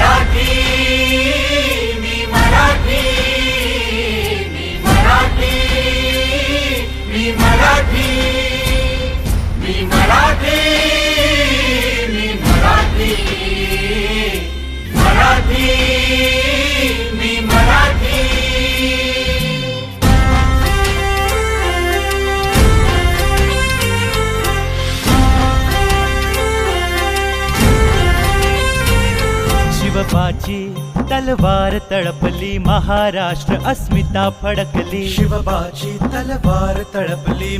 not be. शिवबाची Talwar तळपली Maharashtra Asmita फडकली. शिवबाची Talwar तळपली